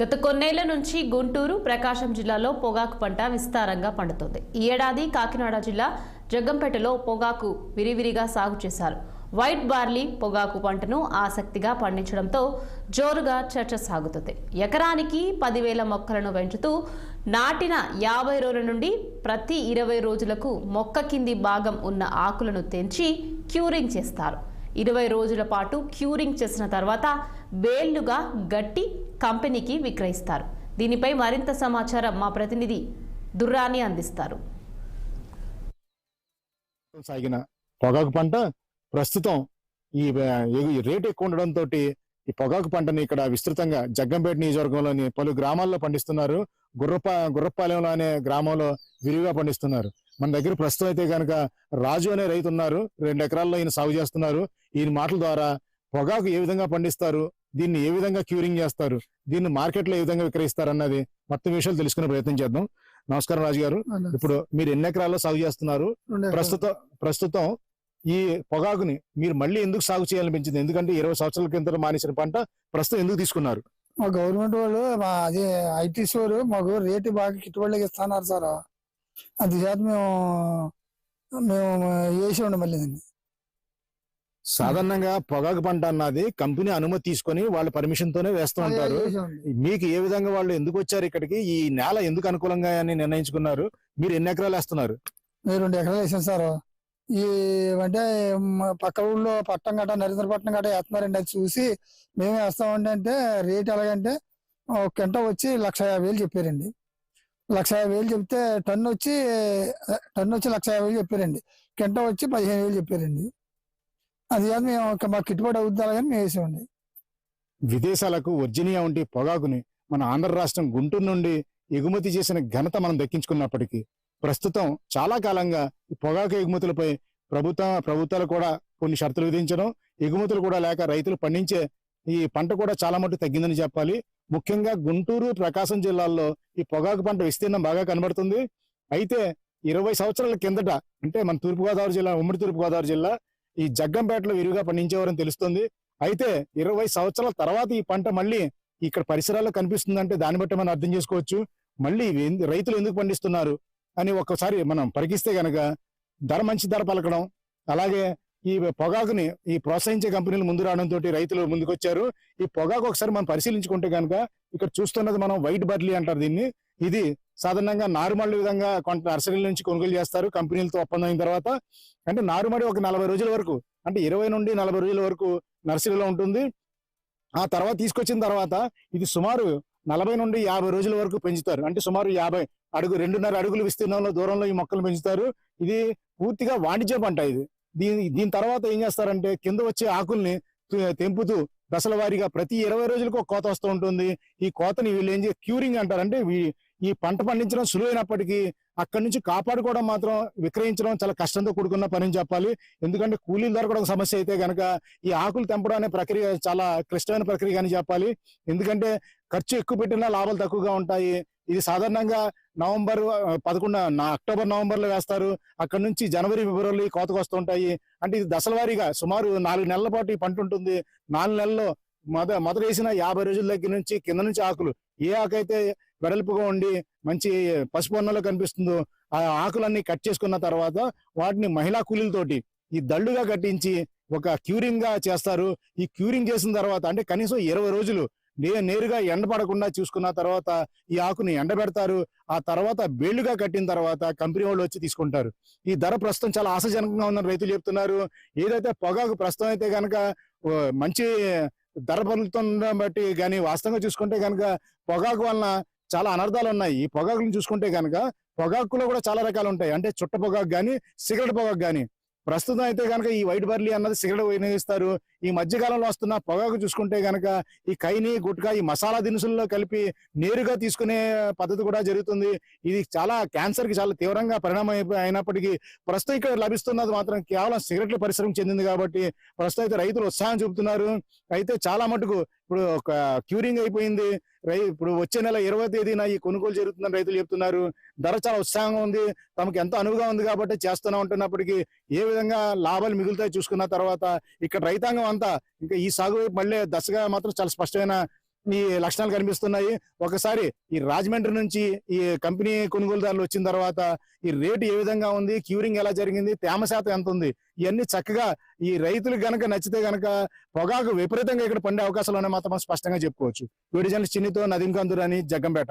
గత కొన్నేళ్ళ నుంచి గుంటూరు ప్రకాశం జిల్లాలో పొగాకు పంట విస్తారంగా పండుతోంది. ఈ ఏడాది కాకినాడ జిల్లా జగ్గంపేటలో పొగాకు విరివిరిగా సాగు చేశారు. వైట్ బార్లీ పొగాకు పంటను ఆసక్తిగా పండించడంతో జోరుగా చర్చ సాగుతుంది. ఎకరానికి పదివేల మొక్కలను పెంచుతూ నాటిన యాభై రోజుల నుండి ప్రతి ఇరవై రోజులకు మొక్క కింది భాగం ఉన్న ఆకులను తెంచి క్యూరింగ్ చేస్తారు. ఇరవై రోజుల పాటు క్యూరింగ్ చేసిన తర్వాత బేళ్ళుగా గట్టి కంపెనీకి విక్రయిస్తారు. దీనిపై మరింత సమాచారం మా ప్రతినిధి దుర్రాని అందిస్తారు. సాగిన పొగాకు పంట ప్రస్తుతం ఈ రేటు ఎక్కువ ఉండడంతో ఈ పొగాకు పంటని ఇక్కడ విస్తృతంగా జగ్గంపేట నియోజకవర్గంలోని పలు గ్రామాల్లో పండిస్తున్నారు. గుర్రప గుర్రపాలెంలో అనే గ్రామంలో విరివిగా పండిస్తున్నారు. మన దగ్గర ప్రస్తుతం అయితే కనుక రాజు అనే రైతు ఉన్నారు. రెండు ఎకరాల్లో ఈయన సాగు చేస్తున్నారు. ఈయన మాటల ద్వారా పొగాకు ఏ విధంగా పండిస్తారు? దీన్ని ఏ విధంగా క్యూరింగ్ చేస్తారు? దీన్ని మార్కెట్లో ఏ విధంగా విక్రయిస్తారు అన్నది మొత్తం విషయాలు తెలుసుకునే ప్రయత్నం చేద్దాం. నమస్కారం రాజు గారు. ఇప్పుడు మీరు ఎన్ని ఎకరాల్లో సాగు చేస్తున్నారు? ప్రస్తుతం ప్రస్తుతం ఈ పొగాకుని మీరు మళ్ళీ ఎందుకు సాగు చేయాలనిపించింది? ఎందుకంటే ఇరవై సంవత్సరాల కింద మానేసిన పంట ప్రస్తుతం ఎందుకు తీసుకున్నారు? మా గవర్నమెంట్ వాళ్ళు మా అదే ఐటీ స్టోర్ మాకు రేటు బాగా గిట్టుబడికి ఇస్తున్నారు సార్. అది చేత మేము మేము వేసి ఉండం మళ్ళీ దాన్ని. సాధారణంగా పొగాకు పంట అన్నది కంపెనీ అనుమతి తీసుకొని వాళ్ళ పర్మిషన్ తోనే వేస్తూ ఉంటారు. మీకు ఏ విధంగా వాళ్ళు ఎందుకు వచ్చారు ఇక్కడికి? ఈ నేల ఎందుకు అనుకూలంగా అని నిర్ణయించుకున్నారు? మీరు ఎన్ని ఎకరాలు వేస్తున్నారు? మేము రెండు ఎకరాలు వేసాం సార్. ఈ అంటే పక్క ఊళ్ళో పట్టం గట్ట నరేంద్రపట్నం గట్ట వేస్తున్నారండి. అది చూసి మేము వేస్తామండి అంటే రేట్ ఎలాగంటే ఒక గంట వచ్చి లక్ష యాభై వేలు చెప్పారండి. లక్ష యాభై వేలు చెప్తే టన్ను వచ్చి టన్ను వచ్చి లక్ష యాభై వేలు చెప్పారండి. గంట వచ్చి పదిహేను వేలు చెప్పారండి. అది కాదు మేము ఒక మాకు గిట్టుబాటు అవుద్ది అలాగని మేము వేసామండి. విదేశాలకు వర్జినియా వంటి పొగాకుని మన ఆంధ్ర రాష్ట్రం గుంటూరు నుండి ఎగుమతి చేసిన ఘనత మనం దక్కించుకున్నప్పటికీ ప్రస్తుతం చాలా కాలంగా ఈ పొగాకు ఎగుమతులపై ప్రభుత్వ ప్రభుత్వాలు కూడా కొన్ని షరతులు విధించడం ఎగుమతులు కూడా లేక రైతులు పండించే ఈ పంట కూడా చాలా మటుకు తగ్గిందని చెప్పాలి. ముఖ్యంగా గుంటూరు ప్రకాశం జిల్లాల్లో ఈ పొగాకు పంట విస్తీర్ణం బాగా కనబడుతుంది. అయితే ఇరవై సంవత్సరాల కిందట అంటే మన తూర్పుగోదావరి జిల్లా ఉమ్మడి తూర్పుగోదావరి జిల్లా ఈ జగ్గంపేటలో విరివిగా పండించేవారని తెలుస్తుంది. అయితే ఇరవై సంవత్సరాల తర్వాత ఈ పంట మళ్ళీ ఇక్కడ పరిసరాల్లో కనిపిస్తుందంటే దాన్ని బట్టి మనం అర్థం చేసుకోవచ్చు. మళ్ళీ రైతులు ఎందుకు పండిస్తున్నారు అని ఒక్కసారి మనం పరికిస్తే గనక ధర మంచి ధర పలకడం అలాగే ఈ పొగాకుని ఈ ప్రోత్సహించే కంపెనీలు ముందు రావడంతో రైతులు ముందుకొచ్చారు. ఈ పొగాకు ఒకసారి మనం పరిశీలించుకుంటే కనుక ఇక్కడ చూస్తున్నది మనం వైట్ బర్లీ అంటారు దీన్ని. ఇది సాధారణంగా నారుమడి విధంగా కొంత నర్సరీల నుంచి కొనుగోలు చేస్తారు కంపెనీలతో ఒప్పందం అయిన తర్వాత. అంటే నారుమడి ఒక నలభై రోజుల వరకు అంటే ఇరవై నుండి నలభై రోజుల వరకు నర్సరీలో ఉంటుంది. ఆ తర్వాత తీసుకొచ్చిన తర్వాత ఇది సుమారు నలభై నుండి యాభై రోజుల వరకు పెంచుతారు. అంటే సుమారు యాభై అడుగు రెండున్నర అడుగులు విస్తీర్ణంలో దూరంలో ఈ మొక్కలు పెంచుతారు. ఇది పూర్తిగా వాణిజ్య పంట ఇది. దీని దీని తర్వాత ఏం చేస్తారంటే కింద వచ్చే ఆకుల్ని తెంపుతూ దశల వారీగా ప్రతి ఇరవై రోజులకు ఒక కోత వస్తూ ఉంటుంది. ఈ కోతని వీళ్ళు ఏం చేసి క్యూరింగ్ అంటారు. అంటే ఈ పంట పండించడం సులువైనప్పటికీ అక్కడి నుంచి కాపాడుకోవడం మాత్రం విక్రయించడం చాలా కష్టంతో కూడుకున్న పని చెప్పాలి. ఎందుకంటే కూలీలు దొరకడం సమస్య అయితే కనుక ఈ ఆకులు తెంపడం అనే ప్రక్రియ చాలా క్లిష్టమైన ప్రక్రియ అని చెప్పాలి. ఎందుకంటే ఖర్చు ఎక్కువ పెట్టినా లాభాలు తక్కువగా ఉంటాయి. ఇది సాధారణంగా నవంబర్ పదకొండు నా- అక్టోబర్ నవంబర్లో వేస్తారు. అక్కడ నుంచి జనవరి ఫిబ్రవరి కోతకు వస్తుంటాయి అంటే ఇది దశల వారీగా సుమారు నాలుగు నెలల పాటు ఈ పంట ఉంటుంది. నాలుగు నెలల్లో మొద మొదట వేసిన యాభై రోజుల దగ్గర నుంచి కింద నుంచి ఆకులు. ఏ ఆకు అయితే వెడల్పుగా ఉండి మంచి పసుపు వర్ణంలో కనిపిస్తుందో ఆ ఆకులన్నీ కట్ చేసుకున్న తర్వాత వాటిని మహిళా కూలీలతోటి ఈ దళ్ళుగా కట్టించి ఒక క్యూరింగ్గా చేస్తారు. ఈ క్యూరింగ్ చేసిన తర్వాత అంటే కనీసం ఇరవై రోజులు నేరుగా ఎండపడకుండా చూసుకున్న తర్వాత ఈ ఆకుని ఎండబెడతారు ఆ తర్వాత బేళ్ళుగా కట్టిన తర్వాత కంపెనీ వాళ్ళు వచ్చి తీసుకుంటారు. ఈ ధర ప్రస్తుతం చాలా ఆశాజనకంగా ఉందని రైతులు చెప్తున్నారు. ఏదైతే పొగాకు ప్రస్తుతం అయితే కనుక మంచి ధర పొందుతుండడం బట్టి కానీ వాస్తవంగా చూసుకుంటే కనుక పొగాకు వలన చాలా అనర్థాలు ఉన్నాయి. ఈ పొగాకులను చూసుకుంటే కనుక పొగాకులో కూడా చాలా రకాలు ఉంటాయి. అంటే చుట్ట పొగాకు కానీ సిగరెట్ పొగాకు కానీ ప్రస్తుతం అయితే కనుక ఈ వైట్ బర్లీ అన్నది సిగరెట్ వినియోగిస్తారు. ఈ మధ్యకాలంలో వస్తున్న పొగాకు చూసుకుంటే కనుక ఈ కైని గుట్కా ఈ మసాలా దినుసుల్లో కలిపి నేరుగా తీసుకునే పద్ధతి కూడా జరుగుతుంది. ఇది చాలా క్యాన్సర్కి చాలా తీవ్రంగా పరిణామం అయినప్పటికీ ప్రస్తుతం ఇక్కడ లభిస్తున్నది మాత్రం కేవలం సిగరెట్ల పరిశ్రమకు చెందింది కాబట్టి ప్రస్తుతం అయితే రైతులు ఉత్సాహం చూపుతున్నారు. అయితే చాలా మటుకు ఇప్పుడు ఒక క్యూరింగ్ అయిపోయింది. రై ఇప్పుడు వచ్చే నెల ఇరవై తేదీన ఈ కొనుగోలు జరుగుతుందని రైతులు చెప్తున్నారు. ధర చాలా ఉత్సాహంగా ఉంది. తమకు ఎంతో అనువుగా ఉంది కాబట్టి చేస్తూనే ఉంటున్నప్పటికీ ఏ విధంగా లాభాలు మిగులుతాయి చూసుకున్న తర్వాత ఇక్కడ రైతాంగం అంతా ఇంకా ఈ సాగు మళ్ళీ దశగా మాత్రం చాలా స్పష్టమైన ఈ లక్షణాలు కనిపిస్తున్నాయి. ఒకసారి ఈ రాజమండ్రి నుంచి ఈ కంపెనీ కొనుగోలుదారులు వచ్చిన తర్వాత ఈ రేటు ఏ విధంగా ఉంది? క్యూరింగ్ ఎలా జరిగింది? తేమ శాతం ఎంత ఉంది? ఇవన్నీ చక్కగా ఈ రైతులకు గనక నచ్చితే గనక పొగాకు విపరీతంగా ఇక్కడ పండే అవకాశాలు ఉన్నాయి మాత్రం స్పష్టంగా చెప్పుకోవచ్చు. వీడియో జర్నలిస్ట్ చిన్నితో నదీం అని జగ్గంపేట.